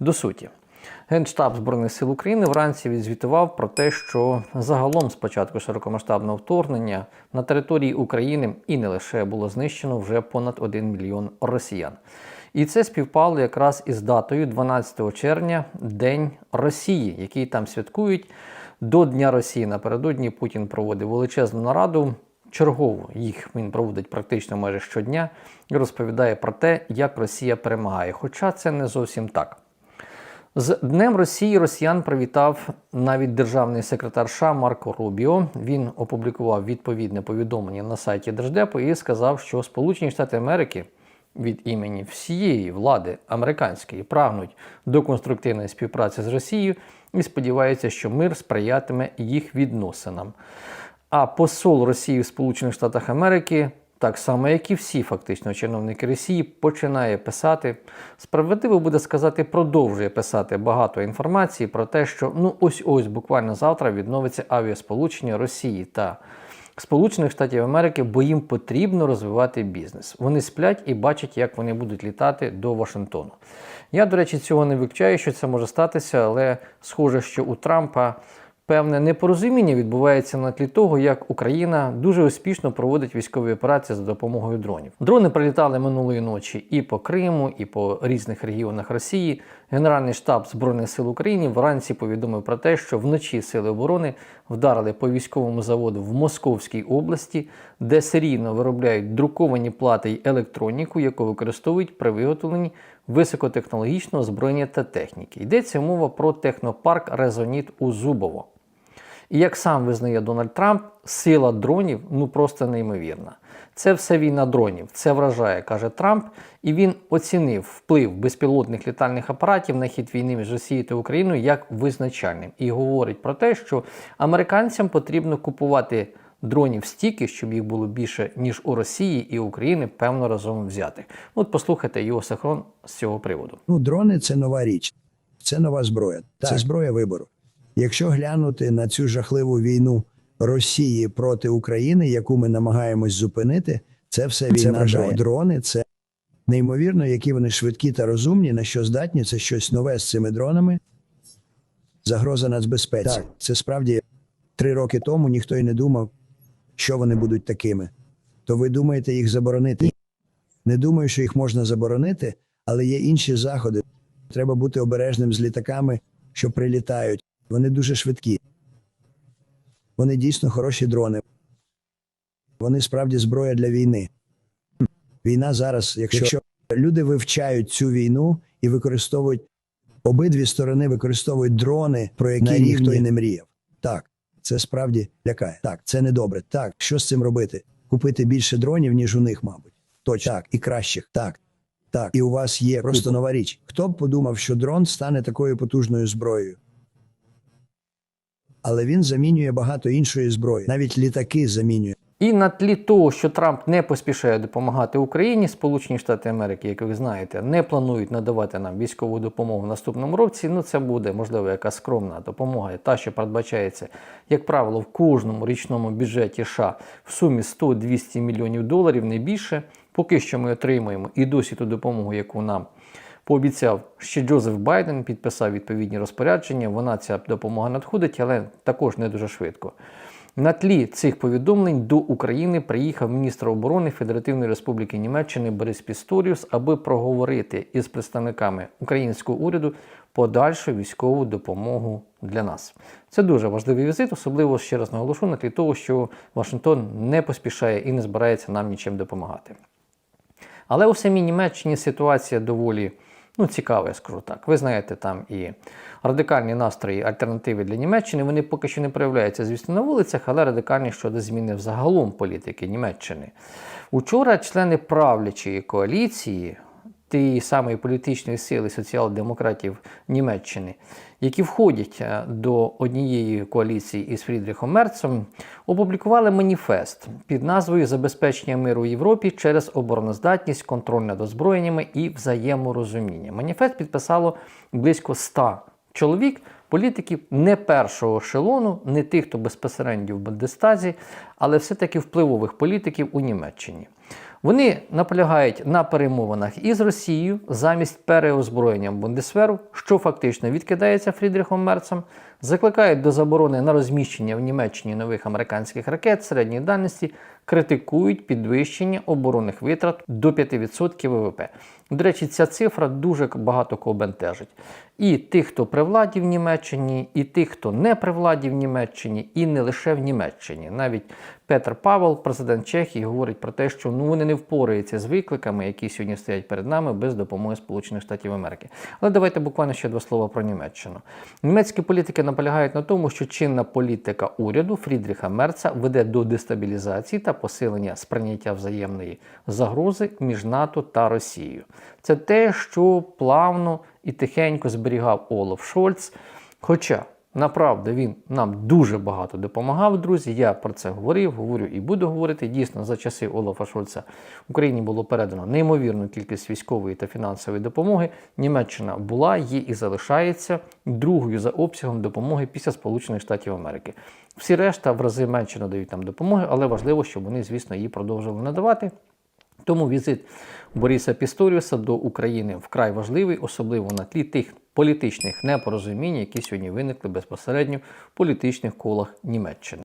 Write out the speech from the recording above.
До суті. Генштаб Збройних сил України вранці відзвітував про те, що загалом з початку широкомасштабного вторгнення на території України і не лише було знищено вже понад 1 мільйон росіян. І це співпало якраз із датою 12 червня, День Росії, який там святкують. До Дня Росії напередодні Путін проводив величезну нараду. Чергово їх він проводить практично майже щодня і розповідає про те, як Росія перемагає. Хоча це не зовсім так. З Днем Росії Росіян привітав навіть державний секретар США Марко Рубіо. Він опублікував відповідне повідомлення на сайті Держдепу і сказав, що Сполучені Штати Америки від імені всієї влади американської прагнуть до конструктивної співпраці з Росією і сподіваються, що мир сприятиме їх відносинам. А посол Росії в Сполучених Штатах Америки, так само як і всі фактично чиновники Росії, починає писати. Справедливо буде сказати, продовжує писати багато інформації про те, що ну ось ось буквально завтра відновиться авіасполучення Росії та Сполучених Штатів Америки, бо їм потрібно розвивати бізнес. Вони сплять і бачать, як вони будуть літати до Вашингтону. Я, до речі, цього не вивчаю, що це може статися, але схоже, що у Трампа певне непорозуміння відбувається на тлі того, як Україна дуже успішно проводить військові операції за допомогою дронів. Дрони прилітали минулої ночі і по Криму, і по різних регіонах Росії. Генеральний штаб Збройних сил України вранці повідомив про те, що вночі сили оборони вдарили по військовому заводу в Московській області, де серійно виробляють друковані плати й електроніку, яку використовують при виготовленні високотехнологічного озброєння та техніки. Йдеться мова про технопарк Резоніт у Зубово. І як сам визнає Дональд Трамп, сила дронів ну просто неймовірна. Це все війна дронів, це вражає, каже Трамп, і він оцінив вплив безпілотних літальних апаратів на хід війни між Росією та Україною як визначальним. І говорить про те, що американцям потрібно купувати дронів стільки, щоб їх було більше, ніж у Росії і України, певно, разом взятих. От послухайте його синхрон з цього приводу. Ну, дрони це нова річ, це нова зброя. Це зброя вибору. Якщо глянути на цю жахливу війну Росії проти України, яку ми намагаємось зупинити, це все війна вражає. дрони. Це неймовірно, які вони швидкі та розумні, на що здатні. Це щось нове з цими дронами. Загроза нацбезпеці. Так. Це справді три роки тому ніхто й не думав, що вони будуть такими. То ви думаєте їх заборонити? Не думаю, що їх можна заборонити, але є інші заходи. Треба бути обережним з літаками, що прилітають. Вони дуже швидкі. Вони дійсно хороші дрони. Вони справді зброя для війни. Війна зараз, якщо, якщо люди вивчають цю війну і використовують обидві сторони використовують дрони, про які На ніхто й не мріяв. Так, це справді лякає. Так, це недобре. Так, що з цим робити? Купити більше дронів, ніж у них, мабуть. Точно. Так, і кращих. Так. Так, і у вас є просто нова річ. Хто б подумав, що дрон стане такою потужною зброєю? Але він замінює багато іншої зброї. Навіть літаки замінює. І на тлі того, що Трамп не поспішає допомагати Україні, Сполучені Штати Америки, як ви знаєте, не планують надавати нам військову допомогу в наступному році. Ну це буде можливо якась скромна допомога, та що передбачається, як правило, в кожному річному бюджеті США в сумі 100-200 мільйонів доларів, не більше. Поки що ми отримуємо і досі ту допомогу, яку нам пообіцяв ще Джозеф Байден, підписав відповідні розпорядження. Вона ця допомога надходить, але також не дуже швидко. На тлі цих повідомлень до України приїхав міністр оборони Федеративної Республіки Німеччини Борис Пісторіус, аби проговорити із представниками українського уряду подальшу військову допомогу для нас. Це дуже важливий візит, особливо ще раз наголошу на тлі того, що Вашингтон не поспішає і не збирається нам нічим допомагати. Але у самій Німеччині ситуація доволі ну, цікаве, я скажу так. Ви знаєте, там і радикальні настрої, альтернативи для Німеччини, вони поки що не проявляються, звісно, на вулицях, але радикальні щодо зміни взагалом політики Німеччини. Учора члени правлячої коаліції, тієї самої політичної сили соціал-демократів Німеччини, які входять е, до однієї коаліції із Фрідріхом Мерцем, опублікували маніфест під назвою Забезпечення миру у Європі через обороноздатність, контроль над озброєннями і взаєморозуміння. Маніфест підписало близько 100 чоловік, політиків не першого ешелону, не тих, хто безпосередньо в Бундестазі, але все-таки впливових політиків у Німеччині. Вони наполягають на перемовинах із Росією замість переозброєння Бундесверу, що фактично відкидається Фрідріхом Мерцем, закликають до заборони на розміщення в Німеччині нових американських ракет середньої дальності, критикують підвищення оборонних витрат до 5% ВВП. До речі, ця цифра дуже багато кого бентежить. І тих, хто при владі в Німеччині, і тих, хто не при владі в Німеччині, і не лише в Німеччині. Навіть Петр Павел, президент Чехії, говорить про те, що ну вони не впораються з викликами, які сьогодні стоять перед нами без допомоги Сполучених Штатів Америки. Але давайте буквально ще два слова про Німеччину. Німецькі політики наполягають на тому, що чинна політика уряду Фрідріха Мерца веде до дестабілізації та посилення сприйняття взаємної загрози між НАТО та Росією. Це те, що плавно і тихенько зберігав Олаф Шольц. Хоча направду він нам дуже багато допомагав, друзі. Я про це говорив, говорю і буду говорити. Дійсно, за часи Олафа Шольца Україні було передано неймовірну кількість військової та фінансової допомоги. Німеччина була, є і залишається другою за обсягом допомоги після Сполучених Штатів Америки. Всі решта в рази менше надають нам допомоги, але важливо, щоб вони, звісно, її продовжували надавати. Тому візит Бориса Пісторіуса до України вкрай важливий, особливо на тлі тих політичних непорозумінь, які сьогодні виникли безпосередньо в політичних колах Німеччини.